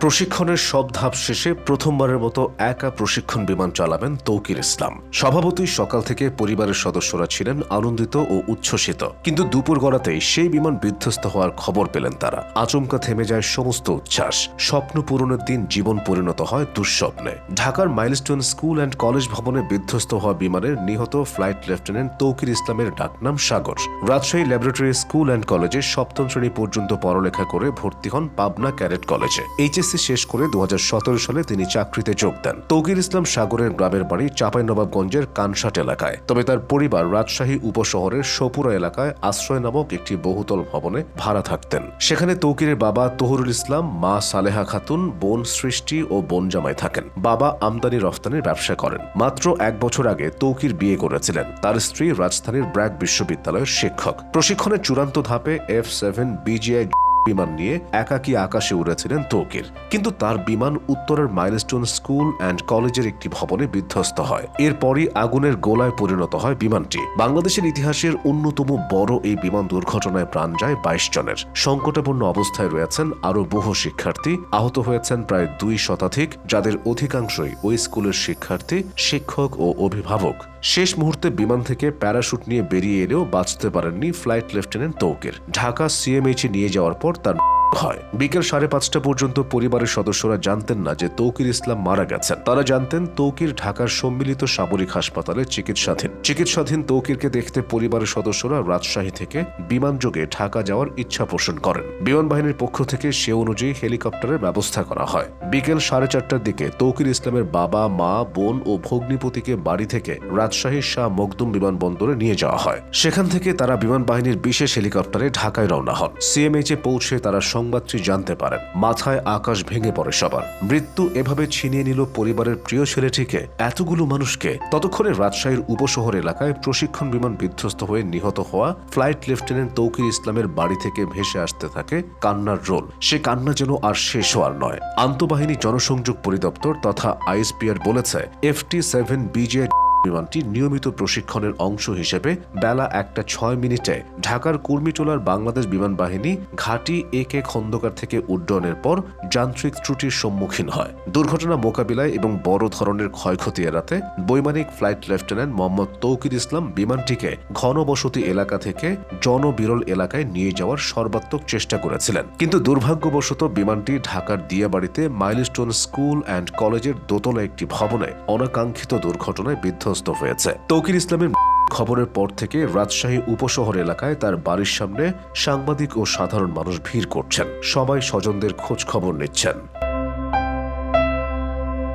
প্রশিক্ষণের সব ধাপ শেষে প্রথমবারের মতো একা প্রশিক্ষণ বিমান চালাবেন তৌকির ইসলাম। স্বভাবতই সকাল থেকে পরিবারের সদস্যরা ছিলেন আনন্দিত ও উচ্ছ্বসিত। কিন্তু দুপুর গড়াতেই সেই বিমান বিধ্বস্ত হওয়ার খবর পেলেন তারা। আচমকা থেমে যায় সমস্ত উচ্ছ্বাস। স্বপ্ন পূরণের দিন জীবন পরিণত হয় দুঃস্বপ্নে। ঢাকার মাইলস্টোন স্কুল অ্যান্ড কলেজ ভবনে বিধ্বস্ত হওয়া বিমানের নিহত ফ্লাইট লেফটেন্যান্ট তৌকির ইসলামের ডাকনাম Sagar. Rajshahi laboratory school and কলেজে সপ্তম শ্রেণি পর্যন্ত পড়ালেখা করে ভর্তি হন পাবনা ক্যাডেট কলেজে। এইচএসসি শেষ করে দু সালে তিনি চাকরিতে যোগ দেন। তৌকির ইসলাম সাগরের গ্রামের বাড়ি চাঁপাইনবাবগঞ্জের কানসাট এলাকায়। তবে তার পরিবার রাজশাহী উপশহরের সপুরা এলাকায় আশ্রয় নামক একটি বহুতল ভবনে ভাড়া থাকতেন। সেখানে তৌকিরের বাবা তহুরুল ইসলাম, মা সালেহা খাতুন, বোন সৃষ্টি ও বোন জামাই থাকেন। বাবা আমদানি রফতানির ব্যবসা করেন। মাত্র এক বছর আগে তৌকির বিয়ে করেছিলেন। তার স্ত্রী রাজধানীর ব্র্যাক বিশ্ববিদ্যালয়ের শিক্ষক। প্রশিক্ষণের চূড়ান্ত ধাপে এফ সেভেন বিজিআই বিমান নিয়ে একাকী আকাশে উড়েছিলেন তৌকির। কিন্তু তার বিমান উত্তরের মাইলস্টোন স্কুল অ্যান্ড কলেজের একটি ভবনে বিধ্বস্ত হয়। এরপরই আগুনের গোলায় পরিণত হয় বিমানটি। বাংলাদেশের ইতিহাসের অন্যতম বড় এই বিমান দুর্ঘটনায় প্রাণ যায় বাইশ জনের। সংকটাপন্ন অবস্থায় রয়েছেন আরও বহু শিক্ষার্থী। আহত হয়েছেন প্রায় দুই শতাধিক, যাদের অধিকাংশই ওই স্কুলের শিক্ষার্থী, শিক্ষক ও অভিভাবক। শেষ মুহূর্তে বিমান থেকে প্যারাশুট নিয়ে বেরিয়ে এলেও বাঁচতে পারেননি ফ্লাইট লেফটেন্যান্ট তৌকির। ঢাকা সিএমএইচে নিয়ে যাওয়ার পর তার হয়। বিকেল সাড়ে পাঁচটা পর্যন্ত পরিবারের সদস্যরা জানতেন না যে তৌকির ইসলাম মারা গেছেন। তারা জানতেন তৌকির ঢাকার সম্মিলিত সামরিক হাসপাতালে চিকিৎসাধীন। চিকিৎসাধীন তৌকিরকে দেখতে পরিবারের সদস্যরা রাজশাহী থেকে বিমানযোগে ঢাকা যাওয়ার ইচ্ছা পোষণ করেন। বিমান বাহিনীর পক্ষ থেকে সে অনুযায়ী হেলিকপ্টারের ব্যবস্থা করা হয়। বিকেল সাড়ে চারটার দিকে তৌকির ইসলামের বাবা, মা, বোন ও ভগ্নিপতিকে বাড়ি থেকে রাজশাহীর শাহ মখদুম বিমানবন্দরে নিয়ে যাওয়া হয়। সেখান থেকে তারা বিমান বাহিনীর বিশেষ হেলিকপ্টারে ঢাকায় রওনা হন। সিএমএইচ পৌঁছে তারা সংবাদটি জানতে পারেন। মাথায় আকাশ ভেঙে পড়ে সবার। মৃত্যু এভাবে ছিনিয়ে নিল পরিবারের প্রিয় ছেলেটিকে। এতগুলো মানুষকে ততক্ষণে রাজশাহীর উপশহর এলাকায় প্রশিক্ষণ বিমান বিধ্বস্ত হয়ে নিহত হওয়া ফ্লাইট লেফটেন্যান্ট তৌকির ইসলামের বাড়ি থেকে ভেসে আসতে থাকে কান্নার রোল। সে কান্না যেন আর শেষ হওয়ার নয়। আন্তঃবাহিনী জনসংযোগ পরিদপ্তর তথা আইএসপিআর বলেছে, এফটি সেভেন বিজে বিমানটি নিয়মিত প্রশিক্ষণের অংশ হিসেবে বেলা একটা ছয় মিনিটে ঢাকার কুর্মিটোলার বাংলাদেশ বিমান বাহিনী ঘাঁটি এ কে খন্দকার থেকে উড্ডয়নের পর যান্ত্রিক ত্রুটির সম্মুখীন হয়। দুর্ঘটনা মোকাবিলায় এবং বড় ধরনের ক্ষয়ক্ষতি এড়াতে বৈমানিক ফ্লাইট লেফটেন্যান্ট মোহাম্মদ তৌকির ইসলাম বিমানটিকে ঘনবসতি এলাকা থেকে জনবিরল এলাকায় নিয়ে যাওয়ার সর্বাত্মক চেষ্টা করেছিলেন। কিন্তু দুর্ভাগ্যবশত বিমানটি ঢাকার দিয়াবাড়িতে মাইলস্টোন স্কুল অ্যান্ড কলেজের দোতলা একটি ভবনে অনাকাঙ্ক্ষিত দুর্ঘটনায় বিধ্বস্ত হয়েছে। তৌকির ইসলামের খবরের পর থেকে রাজশাহী উপশহর এলাকায় তার বাড়ির সামনে সাংবাদিক ও সাধারণ মানুষ ভিড় করছেন। সবাই স্বজনদের খোঁজ খবর নিচ্ছেন।